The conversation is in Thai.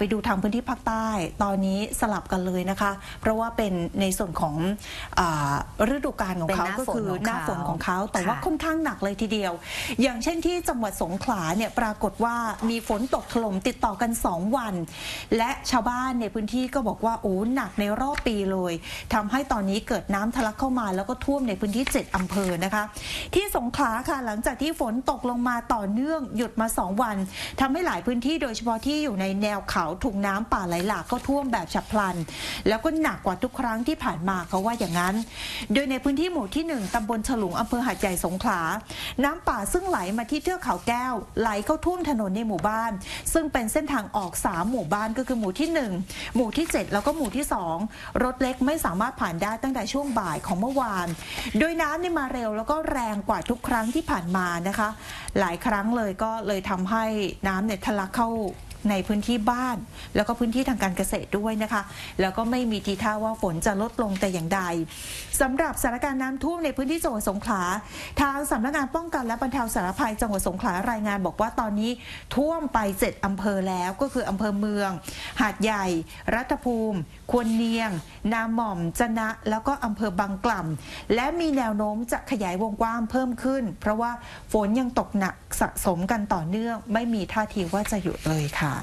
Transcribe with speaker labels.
Speaker 1: ไปดูทางพื้นที่ภาคใต้ตอนนี้สลับกันเลยนะคะ เพราะว่าเป็นในส่วนของอาฤดูกาลของเขา
Speaker 2: เป็นหน้า
Speaker 1: ก็คือ
Speaker 2: ฝนของ
Speaker 1: หน้าฝนของเขาแต่ว่า
Speaker 2: ค่ะ
Speaker 1: ค่อนข้างหนักเลยทีเดียว อย่างเช่นที่จังหวัดสงขลาเนี่ยปรากฏว่ามีฝนตกถล่มติดต่อกัน 2 วัน และชาวบ้านในพื้นที่ก็บอกว่าโอ้หนักในรอบปีเลยทำให้ตอนนี้เกิดน้ำทะลักเข้ามาแล้วก็ท่วมในพื้นที่ 7อำเภอนะคะ ที่สงขลาค่ะหลังจากที่ฝนตกลงมาต่อเนื่องหยุดมา 2 วันทำให้หลายพื้นที่โดยเฉพาะที่อยู่ในแนวเขาถูกน้ำป่าไหลหลากก็ท่วมแบบฉับพลัน แล้วก็หนักกว่าทุกครั้งที่ผ่านมาเขาว่าอย่างนั้น โดยในพื้นที่หมู่ที่หนึ่งตำบลฉลุงอำเภอหาดใหญ่สงขลา น้ำป่าซึ่งไหลมาที่เทือกเขาแก้ว ไหลเข้าท่วมถนนในหมู่บ้าน ซึ่งเป็นเส้นทางออก 3 หมู่บ้านก็คือหมู่ที่ 1 หมู่ที่ 7 แล้วก็หมู่ที่ 2 รถเล็กไม่สามารถผ่านได้ตั้งแต่ช่วงบ่ายของเมื่อวาน โดยน้ำเนี่ยมาเร็วแล้วก็แรงกว่าทุกครั้งที่ผ่านมานะคะ หลายครั้งเลยก็เลยทำให้น้ำเนี่ยทะลักเข้า ในพื้นที่บ้าน แล้วก็พื้นที่ทางการเกษตรด้วยนะคะ แล้วก็ไม่มีทีท่าว่าฝนจะลดลงแต่อย่างใดสำหรับสถานการณ์น้ำท่วมในพื้นที่จังหวัดสงขลาทางสำนักงานป้องกันและบรรเทาสาธารณภัยจังหวัดสงขลารายงานบอกว่าตอนนี้ท่วมไป 7อำเภอแล้วก็คืออำเภอเมืองหาดใหญ่ รัฐภูมิ ควรเนียง นาหม่อม จนะ แล้วก็อำเภอบางกล่ำ และมีแนวโน้มจะขยายวงกว้างเพิ่มขึ้น เพราะว่าฝนยังตกหนักสะสมกันต่อเนื่อง ไม่มีท่าทีว่าจะหยุดเลยค่ะ